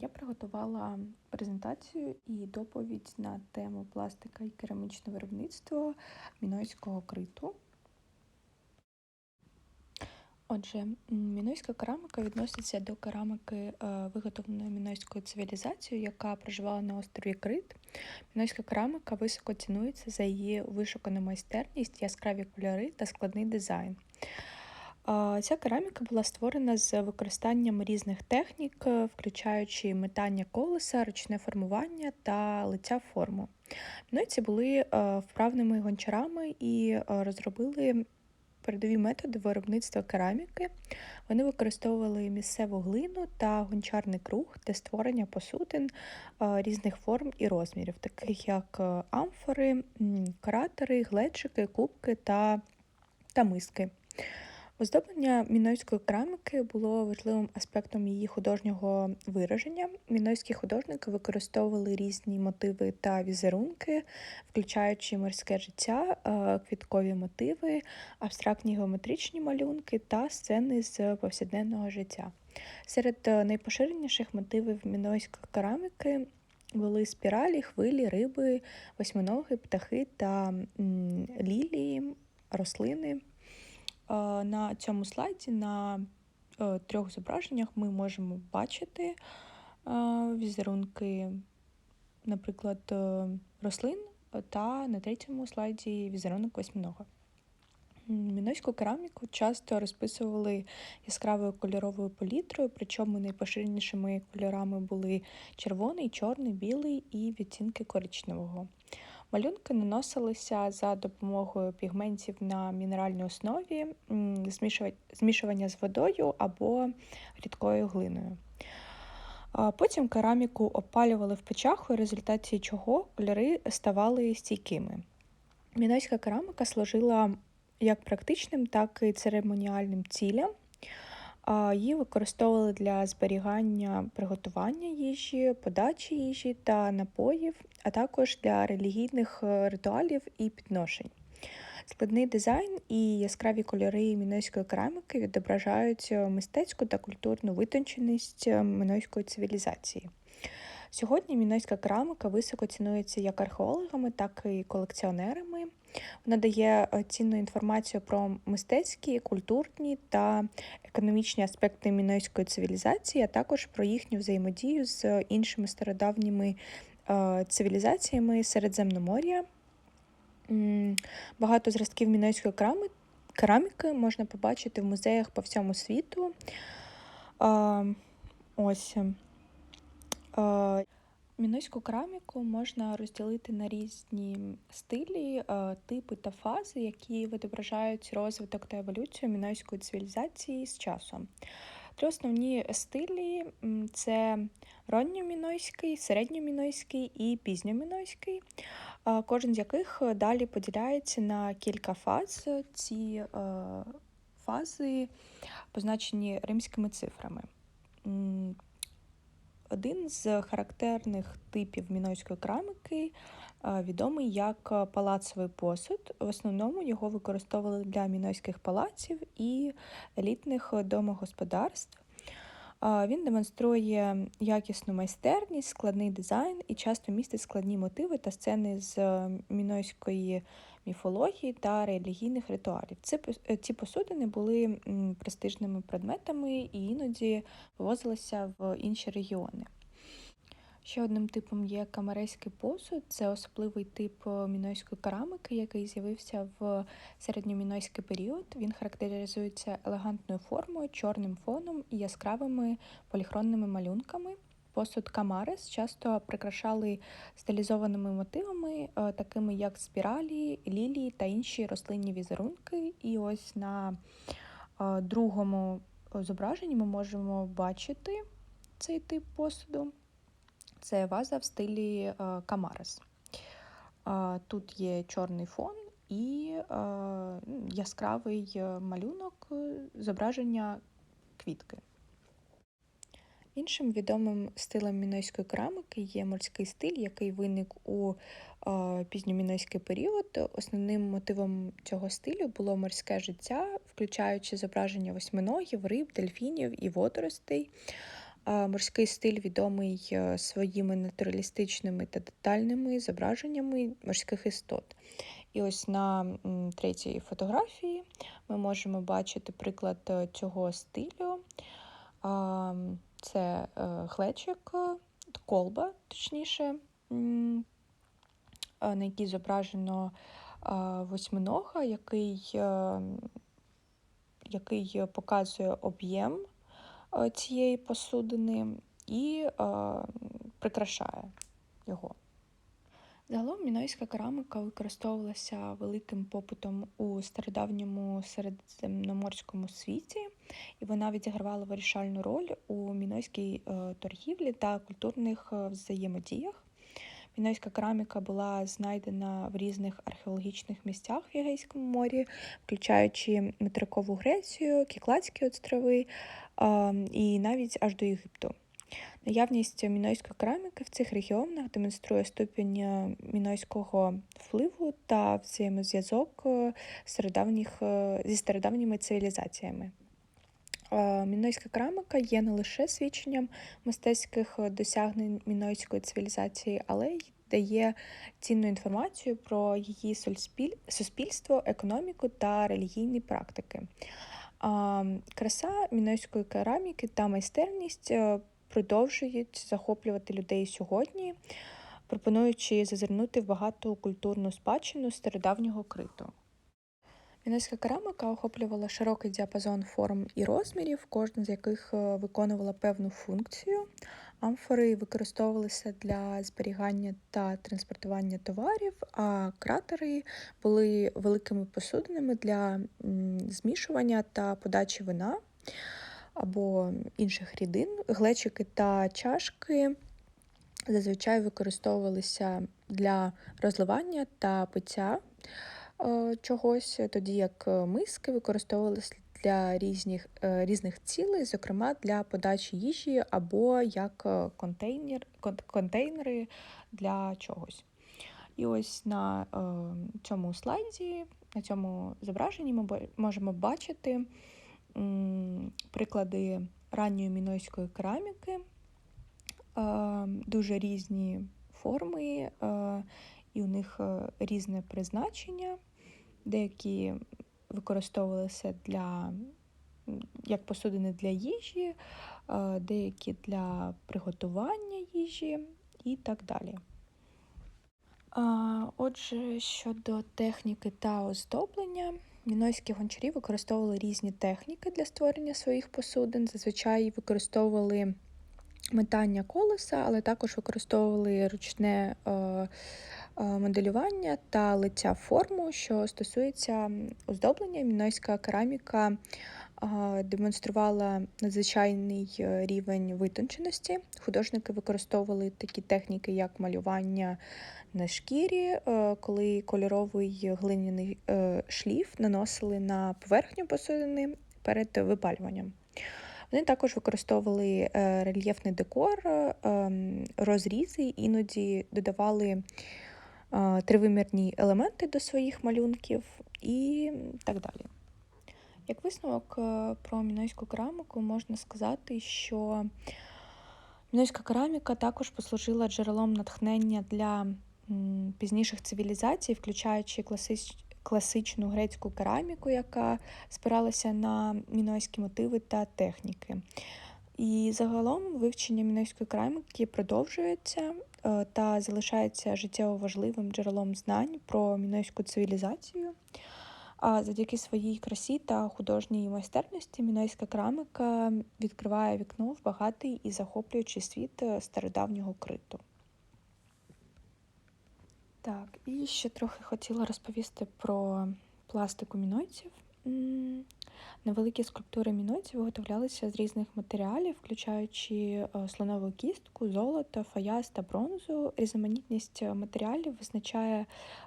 Я приготувала презентацію і доповідь на тему пластика і керамічне виробництво мінойського криту. Отже, мінойська керамика відноситься до керамики, е, виготовленої мінойською цивілізацією, яка проживала на острові Крит. Мінойська керамика високо цінується за її вишукану майстерність, яскраві кольори та складний дизайн. Ця кераміка була створена з використанням різних технік, е, включаючи метання колеса, ручне формування та лиця форму. Мінойці були е, вправними гончарами і е, розробили передові методи виробництва кераміки. Вони використовували місцеву глину та гончарний круг для створення посудин різних форм і розмірів, таких як амфори, кратери, глечики, кубки та, та миски. Оздоблення мінойської кераміки було важливим аспектом її художнього вираження. Мінойські художники використовували різні мотиви та візерунки, включаючи морське життя, е, квіткові мотиви, абстрактні геометричні малюнки та сцени з повсякденного життя. Серед е, найпоширеніших мотивів мінойської кераміки були спіралі, хвилі, риби, восьминоги, птахи та лілії, рослини. На цьому слайді на е, трьох зображеннях ми можемо бачити візерунки, наприклад, е, рослин, та на третьому слайді візерунок восьминога. Мінойську кераміку часто розписували яскравою кольоровою палітрою, причому найпоширенішими кольорами були червоний, чорний, білий і відтінки коричневого. Малюнки наносилися за допомогою пігментів на мінеральній основі, змішування з водою або рідкою глиною. Потім кераміку опалювали в печах, у результаті чого кольори ставали стійкими. Мінойська кераміка служила як практичним, так і церемоніальним цілям. Її використовували для зберігання приготування їжі, подачі їжі та напоїв, а також для релігійних е, ритуалів і підношень. Складний дизайн і яскраві кольори мінойської кераміки відображають е, мистецьку та культурну витонченість е, мінойської цивілізації. Сьогодні мінойська керамика високо цінується як археологами, так і колекціонерами. Вона дає е, цінну інформацію про мистецькі, культурні та економічні аспекти мінойської цивілізації, а також про їхню взаємодію з іншими стародавніми е, цивілізаціями Середземномор'я. Багато зразків мінойської кераміки можна побачити в музеях по всьому світу. Ось. Мінойську кераміку можна розділити на різні стилі, е, типи та фази, які відображають розвиток та еволюцію мінойської цивілізації з часом. Три основні стилі це ранньомінойський, середньомінойський і пізньомінойський, е, кожен з яких далі поділяється на кілька фаз. Ці е, фази позначені римськими цифрами. Один з характерних типів мінойської кераміки відомий як палацовий посуд. В основному його використовували для мінойських палаців і елітних домогосподарств. Він демонструє якісну майстерність, складний дизайн і часто містить складні мотиви та сцени з мінойської міфології та релігійних ритуалів. Ці посудини були престижними предметами і іноді вивозилися в інші регіони. Ще одним типом є камерейський посуд, це особливий тип мінойської керамики, який з'явився в середньомінойський період. Він характеризується елегантною формою, чорним фоном і яскравими поліхронними малюнками. Посуд Камарес часто прикрашали стилізованими мотивами, е, такими як спіралі, лілії та інші рослинні візерунки. І ось на е, другому зображенні ми можемо бачити цей тип посуду. Це ваза в стилі е, Камарес. Тут є чорний фон і яскравий малюнок зображення квітки. Іншим відомим стилем мінойської керамики є морський стиль, який виник у пізньомінойський період. Основним мотивом цього стилю було морське життя, включаючи зображення восьминогів, риб, дельфінів і водоростей. Морський стиль відомий е, своїми натуралістичними та детальними зображеннями морських істот. І ось на третій фотографії ми можемо бачити приклад е, цього стилю. Це е, глечик, е, колба, точніше, е, на якій зображено восьминога, який, який показує об'єм цієї посудини і прикрашає його. Загалом мінойська кераміка використовувалася великим попитом у стародавньому середземноморському світі, і вона відігравала вирішальну роль у мінойській е, торгівлі та культурних е, взаємодіях. Мінойська кераміка була знайдена в різних археологічних місцях в Єгейському морі, включаючи материкову Грецію, Кікладські острови е, і навіть аж до Єгипту. Наявність мінойської кераміки в цих регіонах демонструє ступінь е, мінойського впливу та взаємозв'язок е, е, зі стародавніми цивілізаціями. Мінойська кераміка є не лише свідченням мистецьких досягнень мінойської цивілізації, але й дає цінну інформацію про її суспільство, економіку та релігійні практики. Краса мінойської кераміки та майстерність продовжують захоплювати людей сьогодні, пропонуючи зазирнути в багату культурну спадщину стародавнього криту. Мінойська кераміка охоплювала широкий діапазон форм і розмірів, кожна з яких е, виконувала певну функцію. Амфори використовувалися для зберігання та транспортування товарів, а кратери були великими посудинами для змішування та подачі вина або інших рідин. Глечики та чашки зазвичай використовувалися для розливання та пиття е, чогось, тоді як миски використовувалися для різних, е, різних цілей, зокрема для подачі їжі або як е, контейнер, контейнери для чогось. І ось на цьому слайді, на цьому зображенні ми можемо бачити приклади ранньої мінойської кераміки, е, дуже різні форми, е, і у них е, різне призначення. Деякі використовувалися для, як посудини для їжі, деякі для приготування їжі і так далі. Отже, щодо техніки та оздоблення, мінойські гончарі використовували різні техніки для створення своїх посудин. Зазвичай використовували метання колеса, але також використовували ручне е, е, моделювання та лиця форму. Що стосується оздоблення, мінойська кераміка демонструвала надзвичайний е, рівень витонченості. Художники використовували такі техніки, як малювання на шкірі, е, коли кольоровий глиняний е, шліф наносили на поверхню посудини перед випалюванням. Вони також використовували рельєфний декор, ем, розрізи, іноді додавали тривимірні елементи до своїх малюнків і так далі. Як висновок е, про мінойську кераміку можна сказати, що мінойська кераміка також послужила джерелом натхнення для пізніших цивілізацій, включаючи класич, класичну грецьку кераміку, яка спиралася на мінойські мотиви та техніки. І загалом вивчення мінойської кераміки продовжується е, та залишається життєво важливим джерелом знань про мінойську цивілізацію. А завдяки своїй красі та художній майстерності мінойська керамика відкриває вікно в багатий і захоплюючий світ е, стародавнього криту. Так, і ще трохи хотіла розповісти про пластику мінойців. Невеликі скульптури мінойців виготовлялися з різних матеріалів, включаючи е, слонову кістку, золото, фаяз та бронзу. Різноманітність матеріалів визначає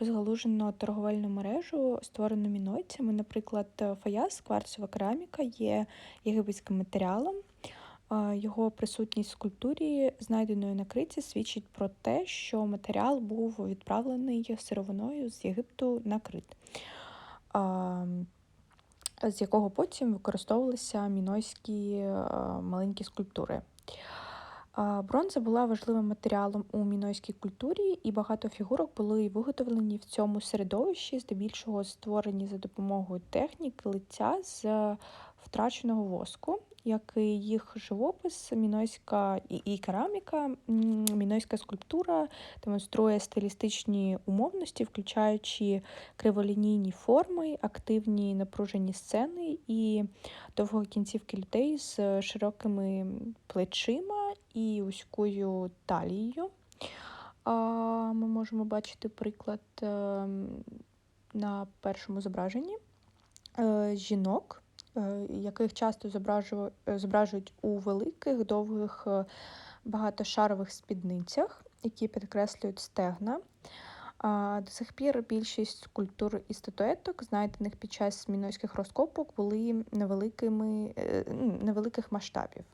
розгалужену торговельну мережу, створену мінойцями. Наприклад, фаяз, кварцева кераміка є єгипетським матеріалом. Е, Його присутність в скульптурі, знайденої на Криті, свідчить про те, що матеріал був відправлений сировиною з Єгипту на Крит, а, з якого потім використовувалися мінойські е, маленькі скульптури. Бронза була важливим матеріалом у мінойській культурі, і багато фігурок були виготовлені в цьому середовищі, здебільшого створені за допомогою техніки лиця з втраченого воску, як і їх живопис, мінойська і, і кераміка, мінойська скульптура демонструє стилістичні умовності, включаючи криволінійні форми, активні напружені сцени і довгі кінцівки людей з широкими плечима і вузькою талією. Ми можемо бачити приклад ем, на першому зображенні е, жінок, яких часто е, зображують у великих, довгих, е, багатошарових спідницях, які підкреслюють стегна. До сих пір більшість скульптур і статуеток, знайдених під час мінойських розкопок, були невеликими, е, ну, невеликих масштабів.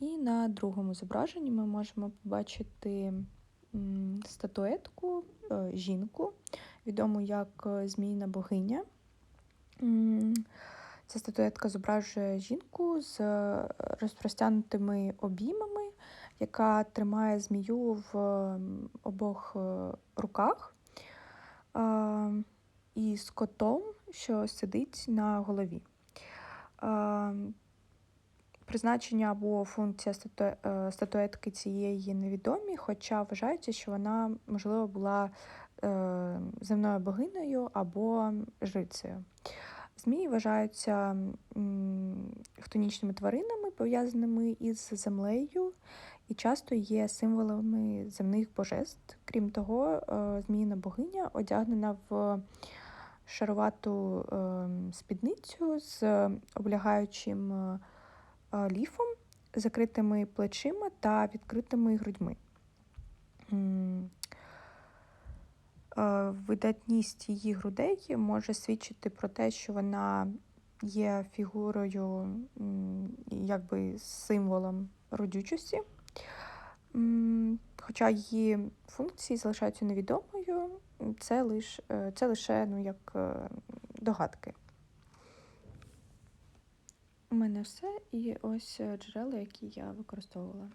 І на другому зображенні ми можемо побачити статуетку, е, жінку, відому як е, змійна богиня. Ця статуетка зображує жінку з е, розпростягнутими обіймами, яка тримає змію в обох е, руках, і з котом, що сидить на голові. Призначення або функція е, статуетки цієї невідомі, хоча вважається, що вона, можливо, була земною богинею або жрицею. Змії вважаються хтонічними тваринами, пов'язаними із землею, і часто є символами земних божеств. Крім того, е, зміїна богиня одягнена в шаровату е, спідницю з облягаючим е, е, ліфом, закритими плечима та відкритими грудьми. Е, Видатність її грудей може свідчити про те, що вона є фігурою, якби символом родючості. Хоча її функції залишаються невідомою, це, лиш, е, це лише ну, як е, догадки. У мене все, і ось е, джерела, які я використовувала.